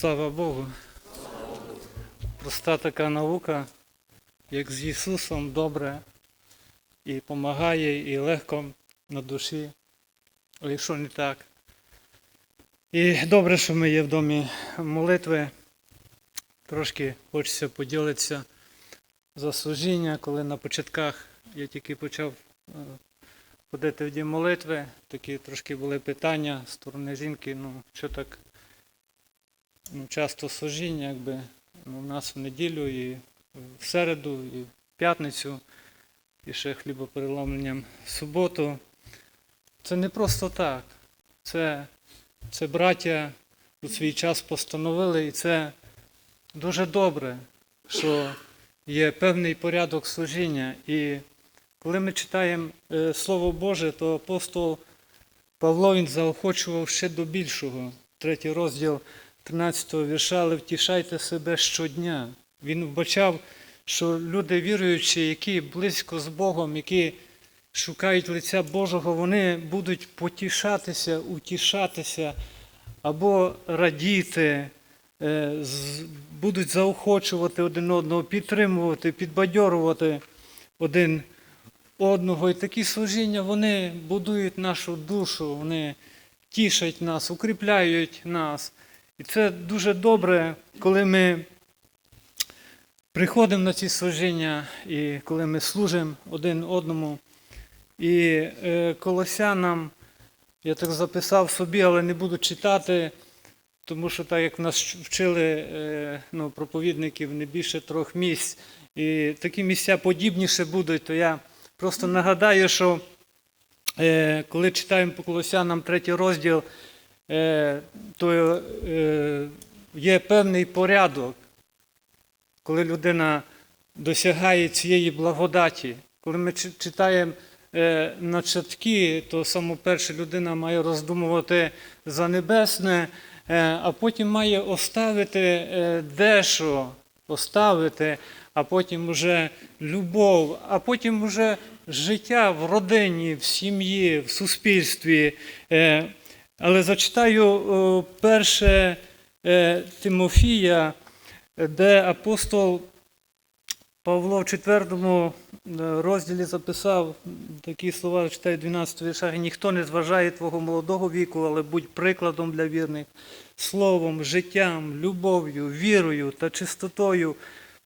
Слава Богу. Проста така наука, як з Ісусом добре і допомагає, і легко на душі, якщо не так. І добре, що ми є в домі молитви. Трошки хочеться поділитися за служіння, коли на початках я тільки почав е, ходити в дім молитви, такі трошки були питання з сторони жінки, ну що так ну, часто служіння, якби ну, у нас в неділю і в середу, і в п'ятницю, і ще хлібопереломленням в суботу. Це не просто так. Це, це браття у свій час постановили, і це дуже добре, що є певний порядок служіння. І коли ми читаємо е, Слово Боже, то апостол Павло він заохочував ще до більшого. Третій розділ 13 вірша, але втішайте себе щодня. Він вбачав, що люди віруючі, які близько з Богом, які шукають лиця Божого, вони будуть потішатися, утішатися або радіти, е, будуть заохочувати один одного, підтримувати, підбадьорувати один одного. І такі служіння вони будують нашу душу, вони тішать нас, укріпляють нас. І це дуже добре, коли ми приходимо на ці служіння і коли ми служимо один одному. І е, колосянам, я так записав собі, але не буду читати, тому що так як нас вчили е, ну, проповідників не більше трьох місць, і такі місця подібніше будуть, то я просто нагадаю, що е, коли читаємо по Колосянам третій розділ, то е, є певний порядок, коли людина досягає цієї благодаті. Коли ми читаємо е, начатки, то саме перше людина має роздумувати за небесне, е, а потім має оставити е, дещо, оставити, а потім уже любов, а потім уже життя в родині, в сім'ї, в суспільстві. Е, Але зачитаю перше е, Тимофія, де апостол Павло в 4 розділі записав такі слова, читаю 12 віршах. Ніхто не зважає твого молодого віку, але будь прикладом для вірних, словом, життям, любов'ю, вірою та чистотою.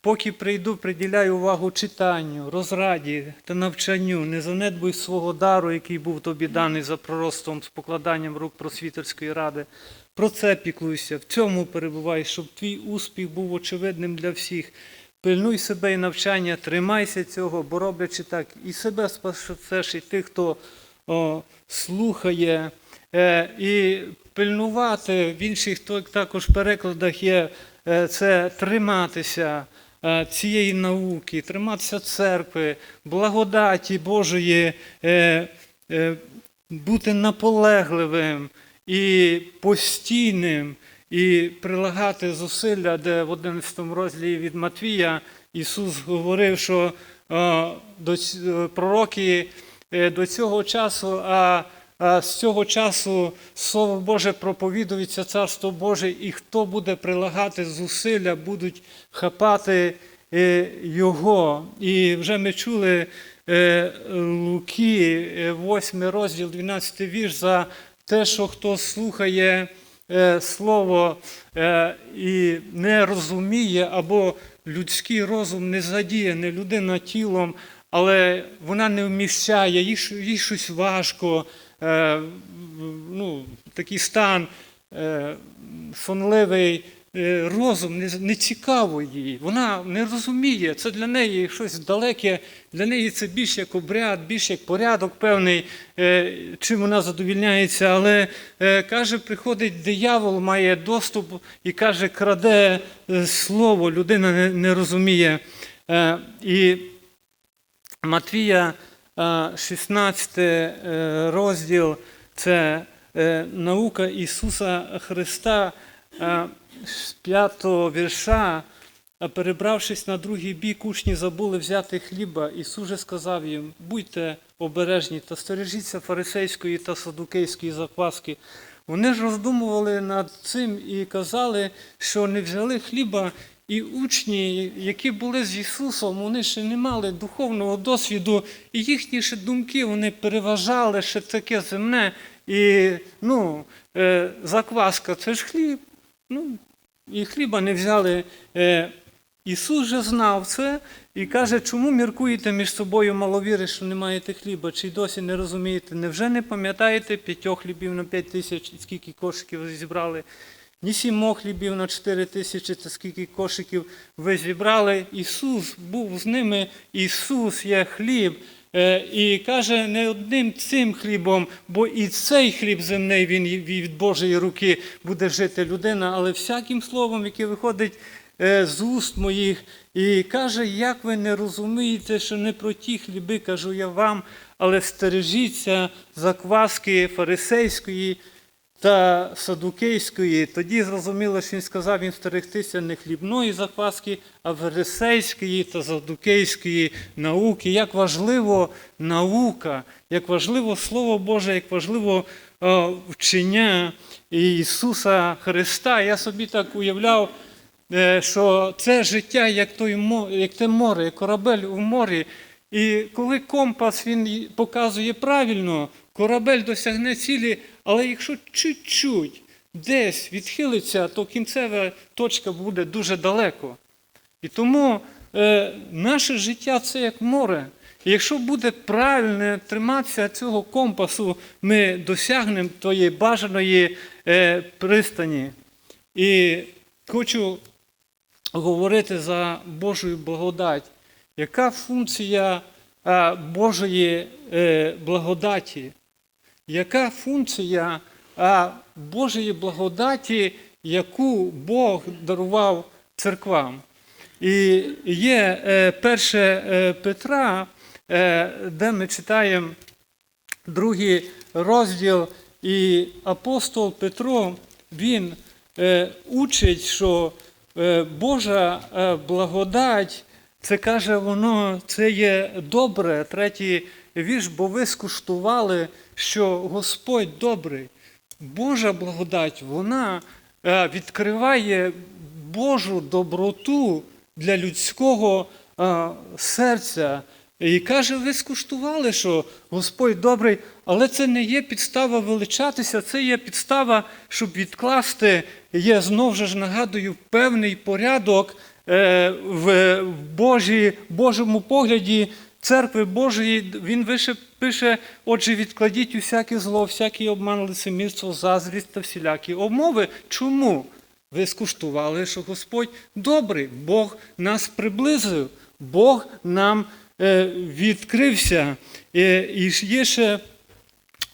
Поки прийду, приділяй увагу читанню, розраді та навчанню, не занедбуй свого дару, який був тобі даний за пророцтвом з покладанням рук просвітерської ради. Про це піклуйся, в цьому перебувай, щоб твій успіх був очевидним для всіх. Пильнуй себе і навчання, тримайся цього, бо роблячи так, і себе спасеш, і тих, хто о, слухає. Е, і пильнувати в інших також перекладах є е, це триматися цієї науки, триматися церкви, благодаті Божої, е, е, бути наполегливим і постійним, і прилагати зусилля, де в 11 розділі від Матвія Ісус говорив, що е, е, пророки е, до цього часу, а з цього часу Слово Боже проповідується Царство Боже, і хто буде прилагати зусилля, будуть хапати е, Його. І вже ми чули е, Луки, 8 розділ, 12 вірш, за те, що хто слухає е, Слово е, і не розуміє, або людський розум не задіє, не людина тілом, але вона не вміщає, їй, щось важко, е, ну, такий стан е, сонливий. е, Розум не, цікаво їй, вона не розуміє. Це для неї щось далеке, для неї це більш як обряд, більш як порядок певний, е, чим вона задовільняється. Але е, каже, приходить диявол, має доступ і каже, краде е, слово, людина не, розуміє. Е, І Матвія е, 16 е, розділ це е, наука Ісуса Христа з 5 вірша. Перебравшись на другий бік, учні забули взяти хліба. Ісус же сказав їм: будьте обережні та стережіться фарисейської та садукейської закваски. Вони ж роздумували над цим і казали, що не взяли хліба, і учні, які були з Ісусом, вони ще не мали духовного досвіду, і їхні ще думки вони переважали ще таке земне. І ну, е, закваска це ж хліб. Ну, і хліба не взяли. Е, Ісус же знав це і каже, чому міркуєте між собою маловіри, що не маєте хліба, чи й досі не розумієте? Невже не пам'ятаєте п'ятьох хлібів на п'ять тисяч, скільки кошиків зібрали? Ні сімох хлібів на чотири тисячі, це скільки кошиків ви зібрали. Ісус був з ними, Ісус є хліб. Е, І каже, не одним цим хлібом, бо і цей хліб земний він від Божої руки буде жити людина, але всяким словом, яке виходить е, з уст моїх, і каже, як ви не розумієте, що не про ті хліби кажу я вам, але стережіться закваски фарисейської та садукейської. Тоді зрозуміло, що він сказав їм стерегтися не хлібної закваски, а фарисейської та садукейської науки. Як важливо наука, як важливо Слово Боже, як важливо е, вчення Ісуса Христа. Я собі так уявляв, е, що це життя, як, той, як те море, як корабель у морі. І коли компас він показує правильно, корабель досягне цілі, але якщо чуть-чуть десь відхилиться, то кінцева точка буде дуже далеко. І тому е, наше життя це як море. І якщо буде правильно триматися цього компасу, ми досягнемо тої бажаної е, пристані. І хочу говорити за Божою благодать. Яка функція Божої е, благодаті? Яка функція Божої благодаті, яку Бог дарував церквам? І є е, перше е, Петра, е, де ми читаємо другий розділ, і апостол Петро, він учить, що Божа благодать, це каже, воно це є добре. Третій вірш, бо ви скуштували, що Господь добрий. Божа благодать, вона е, відкриває Божу доброту для людського е, серця. І каже, ви скуштували, що Господь добрий, але це не є підстава величатися, це є підстава, щоб відкласти, є знов же ж нагадую, певний порядок е, в Божій, Божому погляді церкви Божої. Він вище пише, отже, відкладіть усяке зло, всякий обман, лицемірство, заздрість та всілякі обмови. Чому? Ви скуштували, що Господь добрий, Бог нас приблизив, Бог нам е, відкрився. Е, і є ще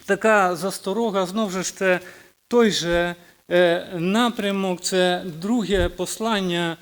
така засторога, знову ж це той же е, напрямок, це друге послання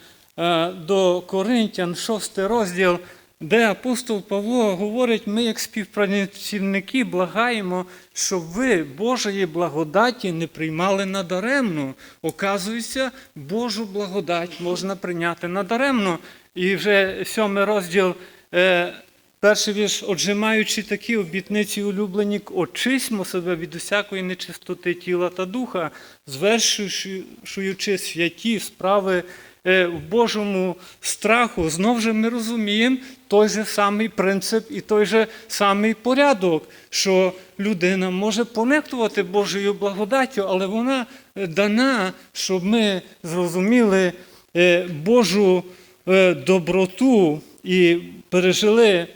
до Коринтян, шостий розділ, де апостол Павло говорить, ми, як співпрацівники, благаємо, щоб ви Божої благодаті не приймали надаремно. Оказується, Божу благодать можна прийняти надаремно. І вже сьомий розділ, е, перший вірш, отже, маючи такі обітниці улюблені, очисьмо себе від усякої нечистоти тіла та духа, звершуючи святі справи в Божому страху. Знов же ми розуміємо той же самий принцип і той же самий порядок, що людина може понехтувати Божою благодаттю, але вона е, дана, щоб ми зрозуміли е, Божу е, доброту і пережили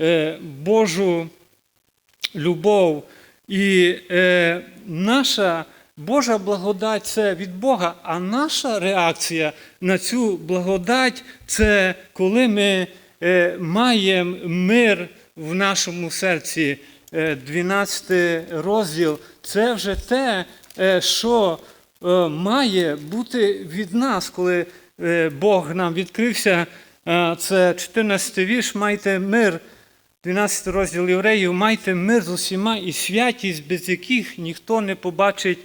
е, Божу любов. І е, наша Божа благодать це від Бога, а наша реакція на цю благодать це коли ми е, маємо мир в нашому серці. Е, 12 розділ це вже те, е, що е, має бути від нас, коли е, Бог нам відкрився. Е, Це 14 вірш, майте мир. 12 розділ євреїв, майте мир з усіма і святість, без яких ніхто не побачить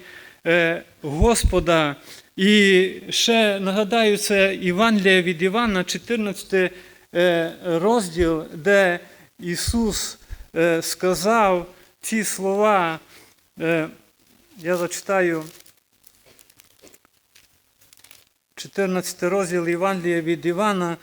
е, Господа. І ще нагадаю, це Івангелія від Івана, 14 е, розділ, де Ісус е, сказав ці слова. Я зачитаю 14 розділ Євангелія від Івана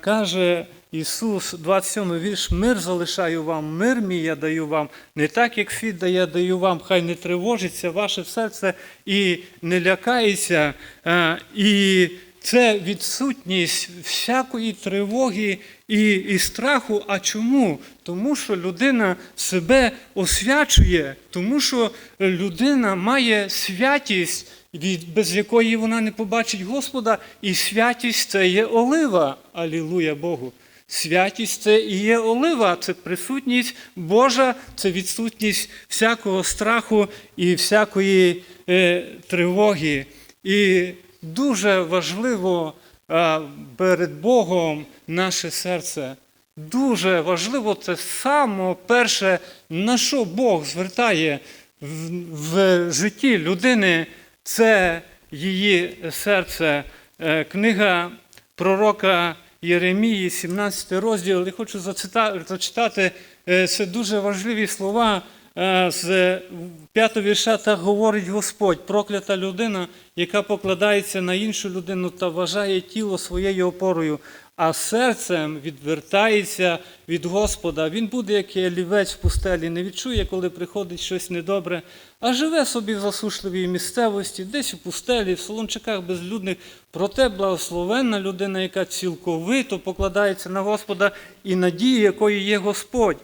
каже Ісус, 27 вірш, мир залишаю вам, мир мій я даю вам, не так, як світ дає, даю вам, хай не тривожиться ваше серце і не лякається. Е, І це відсутність всякої тривоги і, і страху. А чому? Тому що людина себе освячує, тому що людина має святість, від, без якої вона не побачить Господа, і святість це є олива. Алілуя Богу. Святість це і є олива, це присутність Божа, це відсутність всякого страху і всякої е, тривоги. І дуже важливо перед Богом наше серце. Дуже важливо це саме перше, на що Бог звертає в, в житті людини, це її серце. Е, Книга пророка Єремії, 17 розділ. Я хочу зачитати е, це дуже важливі слова е, з п'ятого вірша. Так говорить Господь, проклята людина, яка покладається на іншу людину та вважає тіло своєю опорою, а серцем відвертається від Господа. Він буде, як і олівець в пустелі, не відчує, коли приходить щось недобре, а живе собі в засушливій місцевості, десь у пустелі, в солончаках безлюдних. Проте благословенна людина, яка цілковито покладається на Господа і надії, якою є Господь.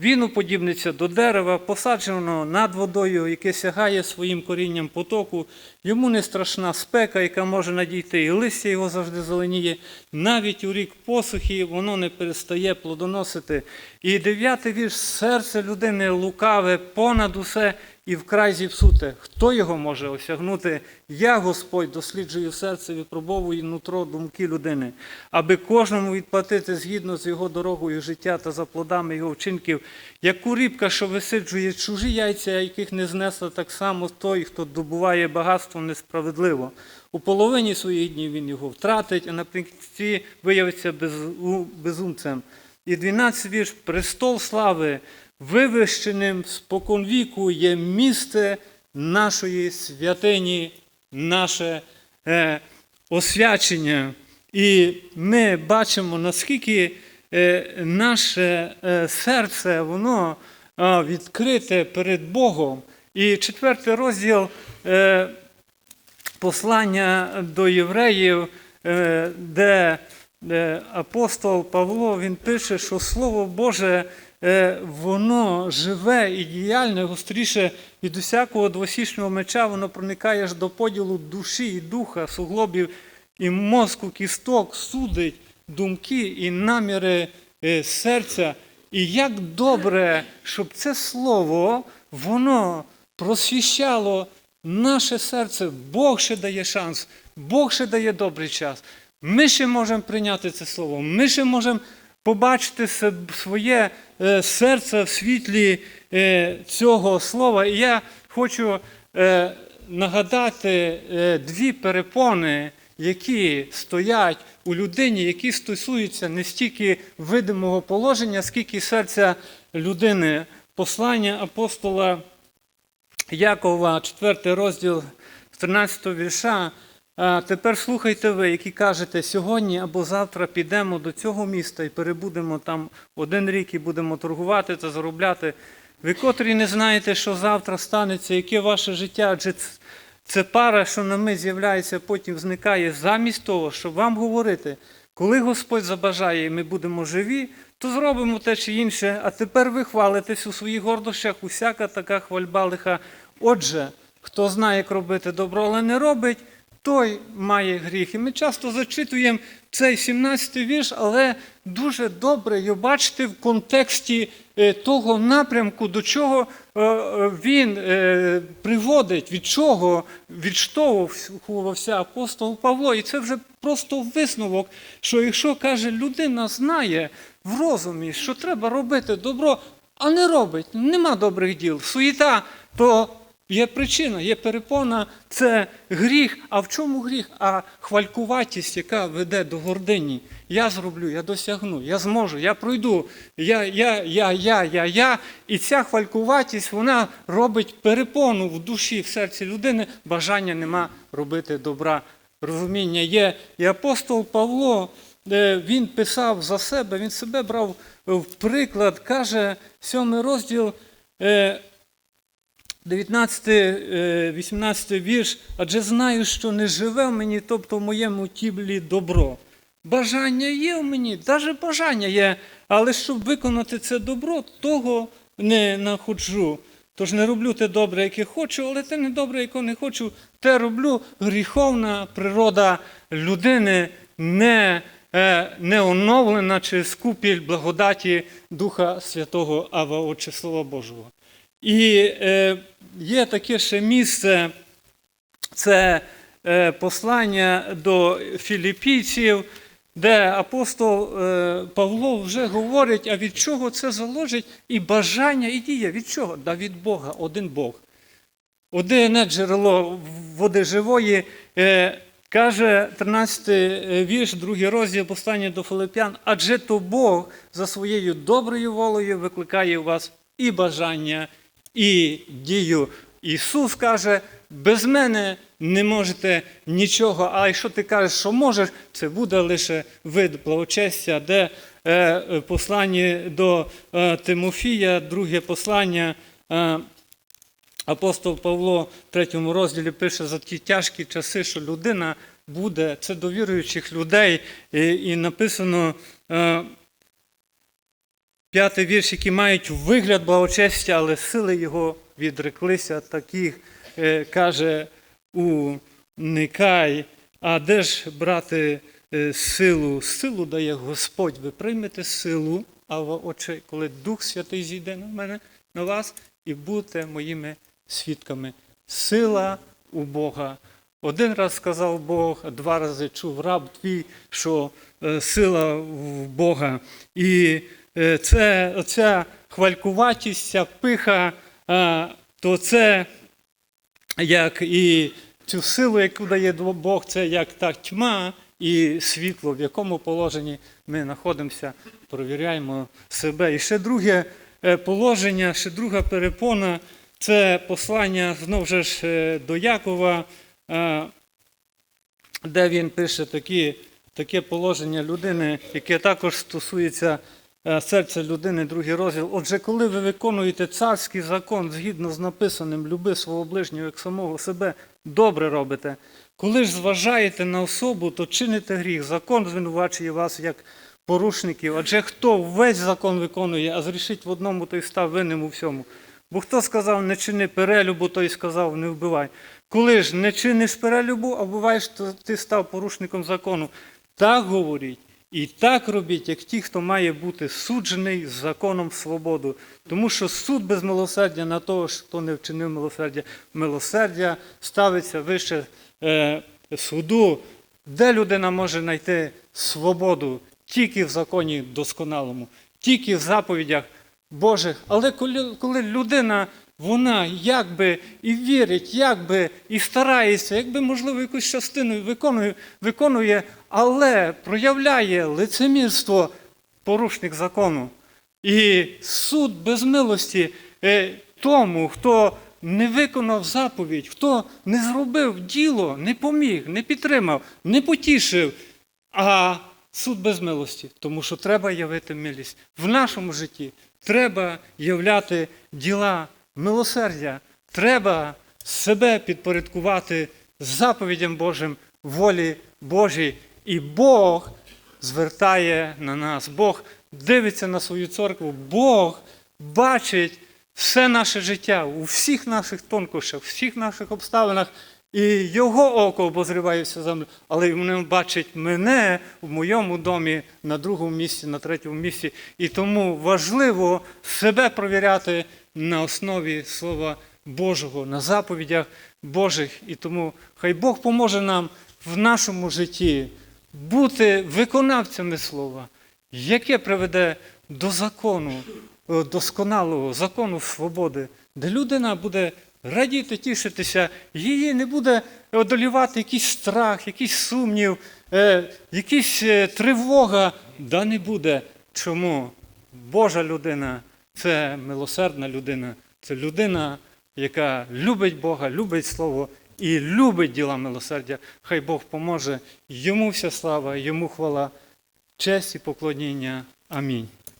Він уподібниться до дерева, посадженого над водою, яке сягає своїм корінням потоку. Йому не страшна спека, яка може надійти, і листя його завжди зеленіє. Навіть у рік посухи воно не перестає плодоносити. І дев'ятий вірш серце людини лукаве понад усе і вкрай зіпсуте. Хто його може осягнути? Я, Господь, досліджую серце, випробовую нутро думки людини, аби кожному відплатити згідно з його дорогою життя та за плодами його вчинків, як куріпка, що висиджує чужі яйця, яких не знесла, так само той, хто добуває багатство несправедливо. У половині своїх днів він його втратить, а наприкінці виявиться безумцем. І 12 вірш престол слави, вивищеним споконвіку є місце нашої святині, наше е, освячення. І ми бачимо, наскільки е, наше е, серце воно е, відкрите перед Богом. І четвертий розділ е, послання до євреїв, е, де апостол Павло він пише, що Слово Боже воно живе і діяльне, гостріше від усякого двосічного меча, воно проникає аж до поділу душі і духа, суглобів і мозку, кісток, судить думки і наміри е, серця. І як добре, щоб це слово, воно просвіщало наше серце. Бог ще дає шанс, Бог ще дає добрий час. Ми ще можемо прийняти це слово, ми ще можемо побачити своє е, серце в світлі е, цього слова. І я хочу е, нагадати дві перепони, які стоять у людині, які стосуються не стільки видимого положення, скільки серця людини. Послання апостола Якова, 4 розділ з 13 вірша. А тепер слухайте ви, які кажете, сьогодні або завтра підемо до цього міста і перебудемо там один рік і будемо торгувати та заробляти. Ви котрі не знаєте, що завтра станеться, яке ваше життя, адже це пара, що на мить з'являється, потім зникає, замість того, щоб вам говорити, коли Господь забажає, і ми будемо живі, то зробимо те чи інше, а тепер ви хвалитесь у своїх гордощах, усяка така хвальба лиха. Отже, хто знає, як робити добро, але не робить, той має гріх. І ми часто зачитуємо цей 17-й вірш, але дуже добре його бачити в контексті е, того напрямку, до чого е, е, він приводить, від чого відштовхувався апостол Павло. І це вже просто висновок, що якщо каже, людина знає в розумі, що треба робити добро, а не робить, нема добрих діл, суєта, то Є причина, є перепона, це гріх. А в чому гріх? А хвалькуватість, яка веде до гордині. Я зроблю, я досягну, я зможу, я пройду. Я, я, я, я, я, я. І ця хвалькуватість вона робить перепону в душі, в серці людини. Бажання нема робити добра. Розуміння є. І апостол Павло, е, він писав за себе, він себе брав в приклад, каже, сьомий розділ. Е, 19-18 вірш, адже знаю, що не живе в мені, тобто в моєму тілі добро. Бажання є в мені, навіть бажання є, але щоб виконати це добро, того не находжу. Тож не роблю те добре, яке хочу, але те не добре, яке не хочу, те роблю. Гріховна природа людини не, е, не оновлена через купіль благодаті Духа Святого Ава Отче Слова Божого. І е, є таке ще місце, це е, послання до філіппійців, де апостол е, Павло вже говорить, а від чого це залежить і бажання, і дія. Від чого? Да від Бога, один Бог. Одне джерело води живої. Е, Каже 13 вірш, другий розділ послання до Филип'ян, адже то Бог за своєю доброю волею викликає у вас і бажання, і дію. Ісус каже, без мене не можете нічого, а якщо ти кажеш, що можеш, це буде лише вид благочестя, де е, послання до е, Тимофія, друге послання. Е, Апостол Павло в третьому розділі пише за ті тяжкі часи, що людина буде, це до віруючих людей, і, і написано е, п'ятий вірш, які мають вигляд благочестя, але сили його відреклися, таких е, каже уникай. А де ж брати е, силу? Силу дає Господь. Ви приймете силу, а очі, коли Дух Святий зійде на мене, на вас, і будете моїми свідками. Сила у Бога. Один раз сказав Бог, два рази чув раб твій, що е, сила в Бога. І це оця хвалькуватість, ця пиха, е, то це як і цю силу, яку дає Бог, це як та тьма і світло, в якому положенні ми знаходимося, провіряємо себе. І ще друге е, положення, ще друга перепона. Це послання знову ж е, до Якова, е, де він пише такі, таке положення людини, яке також стосується е, серця людини, другий розділ. Отже, коли ви виконуєте царський закон згідно з написаним люби свого ближнього як самого себе, добре робите. Коли ж зважаєте на особу, то чините гріх. Закон звинувачує вас як порушників. Адже хто весь закон виконує, а зрішить в одному, той став винним у всьому. Бо хто сказав, не чини перелюбу, той сказав, не вбивай. Коли ж не чиниш перелюбу, а вбиваєш, то ти став порушником закону. Так говоріть і так робіть, як ті, хто має бути суджений з законом свободу. Тому що суд без милосердя на того, хто не вчинив милосердя. Милосердя ставиться вище е, суду, де людина може знайти свободу тільки в законі досконалому, тільки в заповідях. Божих. Але коли, коли людина, вона якби і вірить, якби і старається, якби, можливо, якусь частину виконує, виконує, але проявляє лицемірство порушник закону. І суд без милості е, тому, хто не виконав заповідь, хто не зробив діло, не поміг, не підтримав, не потішив, а суд без милості, тому що треба явити милість в нашому житті. Треба являти діла милосердя. Треба себе підпорядкувати заповідям Божим, волі Божій. І Бог звертає на нас. Бог дивиться на свою церкву. Бог бачить все наше життя у всіх наших тонкощах, у всіх наших обставинах. І його око обозріває всю землю, але він бачить мене в моєму домі на другому місці, на третьому місці. І тому важливо себе провіряти на основі Слова Божого, на заповідях Божих. І тому хай Бог поможе нам в нашому житті бути виконавцями слова, яке приведе до закону, досконалого закону свободи, де людина буде радіти, тішитися, її не буде одолівати якийсь страх, якийсь сумнів, е, якась е, тривога. Да не буде. Чому? Божа людина це милосердна людина, це людина, яка любить Бога, любить Слово і любить діла милосердя. Хай Бог поможе. Йому вся слава, йому хвала, честь і поклоніння. Амінь.